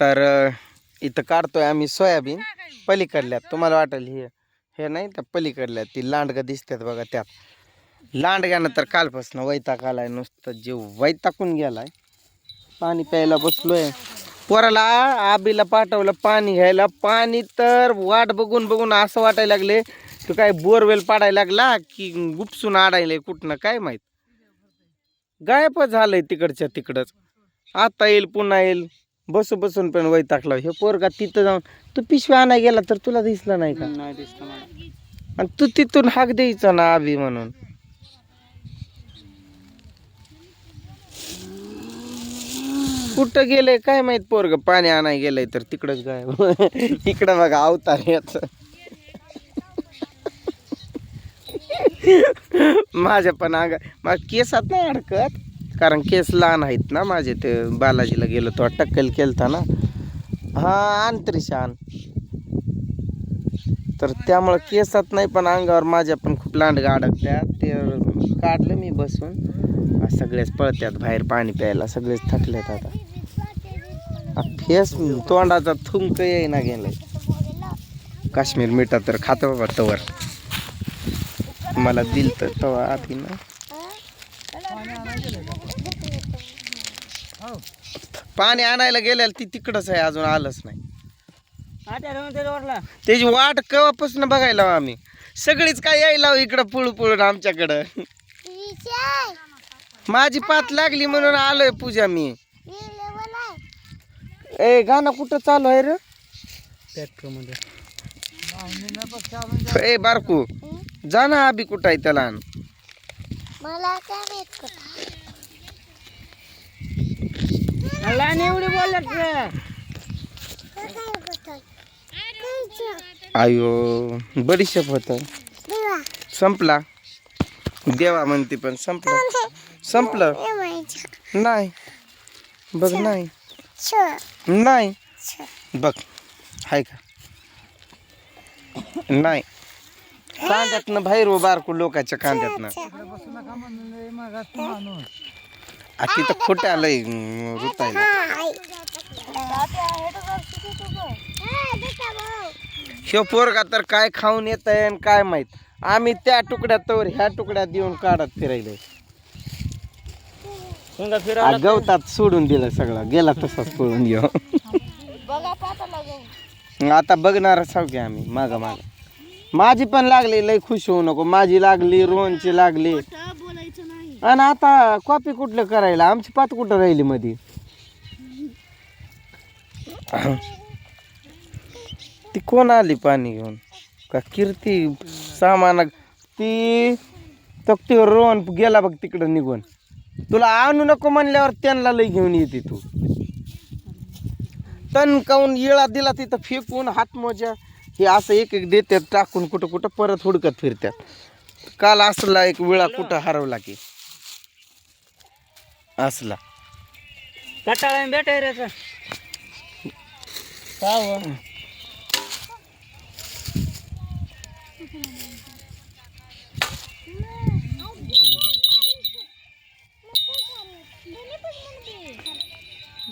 तर इथं काढतोय आम्ही सोयाबीन पलीकडल्यात तुम्हाला वाटेल हे हे नाही त्या पलीकडल्यात ती लांडगं दिसतात बघा त्यात. लांडग्यानं तर कालपासून वैताग आलाय. नुसतं जीव वैताकून गेलाय. पाणी प्यायला बसलोय. पोराला आबीला पाठवलं पाणी घ्यायला. पाणी तर वाट बघून बघून असं वाटायला लागले तो काय बोरवेल पाडायला लागला की गुपसून आडायला कुठनं काय माहीत. गायबच झालंय तिकडच्या तिकडच. आता येईल पुन्हा येईल. बसू बसून पण वैतागला हे पोरगा तिथं जाऊन तू पिशवी आणाय गेला तर तुला दिसलं नाही का? नाही दिसतं मला. आणि तू तिथून हाक द्यायचा ना आबी म्हणून. कुठं गेलंय काय माहीत पोरग? पाणी आणाय गेलंय तर तिकडच गायब. इकडं बघा अवतार याच माझ्या पण अंगा माझ्या केसात नाही अडकत? कारण केस लहान आहेत ना माझे ते बालाजीला गेलो तो टक्कल केलता ना हा आण शान तर त्यामुळं केसात नाही पण अंगावर माझ्या पण खूप लांडगा अडकत्यात ते काढलं मी बसून. सगळेच पळत्यात बाहेर पाणी प्यायला सगळेच थकलेत आता. फेस तोंडाचा थुंक येईना गेलाय. काश्मीर मिठा तर खातं बाबा तवर. मला दिल तर तवा आधी ना. पाणी आणायला गेलेलं ती तिकडच आहे अजून आलंच नाही. त्याची वाट केव्हापासून बघायला हवं आम्ही? सगळीच काय यायला हवं इकडं पुळू पुळून आमच्याकडं? माझी पात लागली म्हणून आलोय पूजा मी. ए गाणं कुठं चालू आहे रे? ट्रॅक्टरमध्ये ए बारकू जा ना आबी कुठं आहे त्याला. मला काय माहीत एवढी बोलत आयो बडीशेप होत संपला. देवा म्हणते पण संपलं. संपलं? नाही. बघ नाही. नाही. बघ हाय का? नाही. कांद्यातनं बाहेर हो बारकू लोकांच्या कांद्यातनं. आ, तिथं खोट्या आलंय रुतायला. ह्यो पोरगा तर काय खाऊन येत आहे आणि काय माहीत. आम्ही त्या तुकड्यात तर ह्या तुकड्यात येऊन काढत फिरायला. गवतात सोडून दिलं सगळं. गेला तसाच पळून घेऊ आता बघणार सांग की आम्ही माग माग. माझी पण लागली लय खुश होऊ नको. माझी लागली रोहनची लागली. आणि आता कॉपी कुठलं करायला? आमची पात कुठं राहिली मध्ये ती कोण आली पाणी घेऊन? का कीर्ती सामान? ती तक्तीवर रोहन गेला बघ तिकडं निघून. तुला आणू नको म्हणल्यावर त्यांना लई घेऊन येते तू. तण काऊन येळा दिला तिथं फेकून हातमोजा हे असं एक एक देतात टाकून कुठं कुठं परत हुडकत फिरतात काल असला एक वेळा कुठं हरवला की. असला. कटाळा भेटाय रे का हो?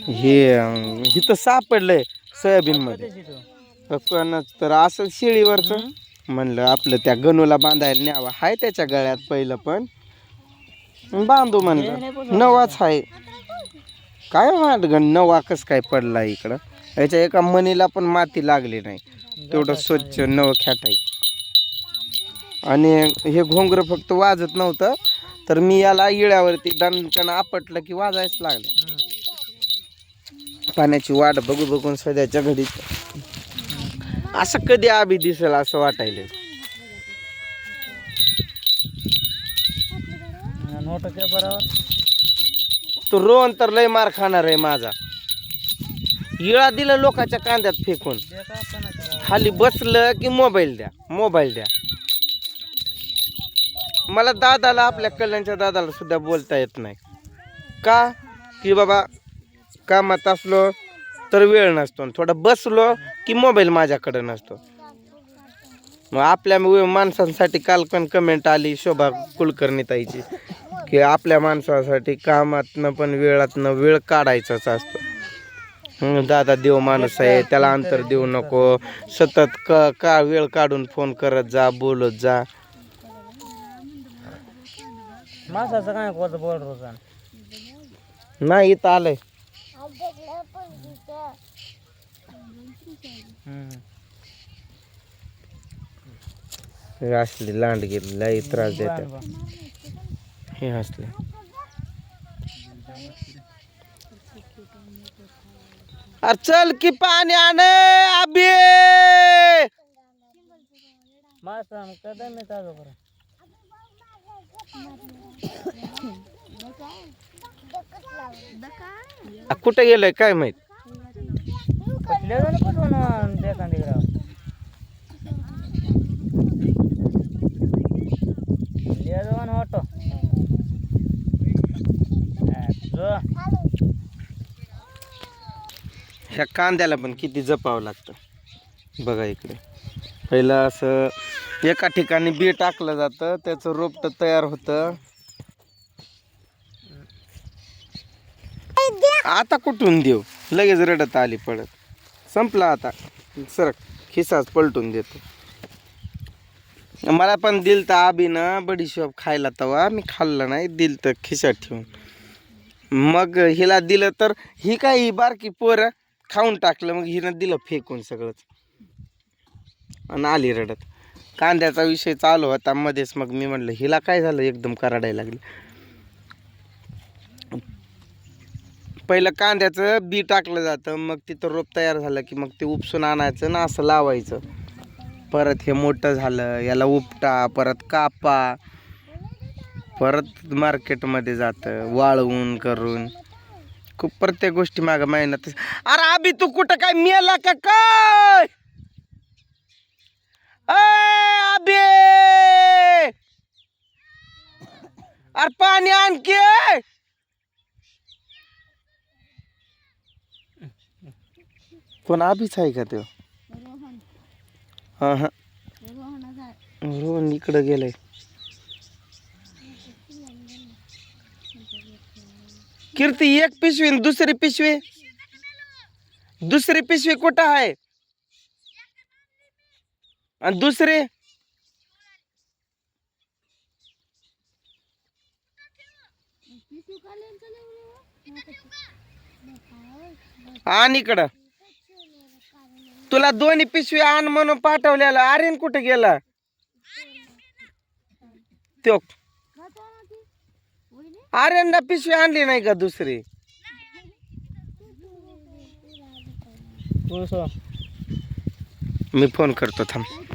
हे अं, इथं सापडलंय सोयाबीन मध्ये कोणाच तर असं शेळीवरच. म्हणलं आपलं त्या गणूला बांधायला न्यावा. हाय त्याच्या गळ्यात पहिलं पण. बांधू म्हणलं. नवाच आहे. काय वाट गण नवा कस काय पडला इकडं? याच्या एका मनीला पण माती लागली नाही. तेवढं स्वच्छ नव खेटाय आणि हे घोंगर फक्त वाजत नव्हतं तर मी याला इळ्यावरती दणकन आपटलं की वाजायच लागलं. पाण्याची वाट बघू बघून सध्याच्या घडीत. असं कधी आबी दिसेल असं वाटायलं बरोबर. तो रोहन तर लय मार खाणार आहे माझा. इळा दिलं लोकांच्या कांद्यात फेकून. खाली बसलं की मोबाईल द्या मोबाईल द्या. मला दादाला आपल्या कल्याणच्या दादाला सुद्धा बोलता येत नाही. का? की बाबा कामात असलो तर वेळ नसतो थोडा बसलो की मोबाईल माझ्याकडे नसतो. मग आपल्या माणसांसाठी काल पण कमेंट आली शोभा कुलकर्णी ताईची की आपल्या माणसासाठी कामातनं पण वेळातनं वेळ काढायचाच असतो. दादा देव माणूस आहे त्याला अंतर देऊ नको. सतत क का वेळ काढून फोन करत जा बोलत जा. मासाचं काय कोणतं बोल रोज नाही इथं आलंय. असले लांड गेले लई त्रास देतात हे असले अरे चल की पाणी आण अबे मासा कदम मी ताजं करा? आ, कुठं गेलंय काय माहीत? ह्या कांद्याला पण किती जपावं लागतं? बघा इकडे. पहिलं असं एका ठिकाणी बी टाकलं जातं त्याचं रोपट तयार होतं. आता कुठून देऊ? लगेच रडत आली पडत संपला आता. सरक खिसाच पलटून देतो. मला पण दिल तर आबीनं बडीशॉप खायला तवा. मी खाल्लं नाही दिल तर खिशात ठेवून. मग हिला दिलं तर ही काय ही बारकी पोरं? खाऊन टाकलं मग हिनं दिलं फेकून सगळंच. आणि आली रडत. कांद्याचा विषय चालू होता मध्येच मग मी म्हणलं हिला काय झालं एकदम कराडायला लागली. पहिलं कांद्याचं बी टाकलं जातं मग तिथं रोप तयार झालं की मग ते उपसून आणायचं ना असं लावायचं. परत हे मोठं झालं याला उपटा परत कापा. परत मार्केटमध्ये जातं वाळवून करून. खूप प्रत्येक गोष्टी मागं मेहनत. अरे आबी तू कुठं काय मेला का काय? आबी! अरे पाणी आणखी कोण आबीच आहे का तो? हा हा. रोहन इकडं गेलंय. कीर्ती एक पिशवी आणि दुसरी पिशवी? दुसरी पिशवी कुठं आहे? आणि दुसरी? आणि आण इकडं. तुला दोन्ही पिशवी आण म्हणून पाठवल्याला आर्यन कुठे गेला? तो आर्यनला पिशवी आणली नाही का दुसरी? मी फोन करतो थांब.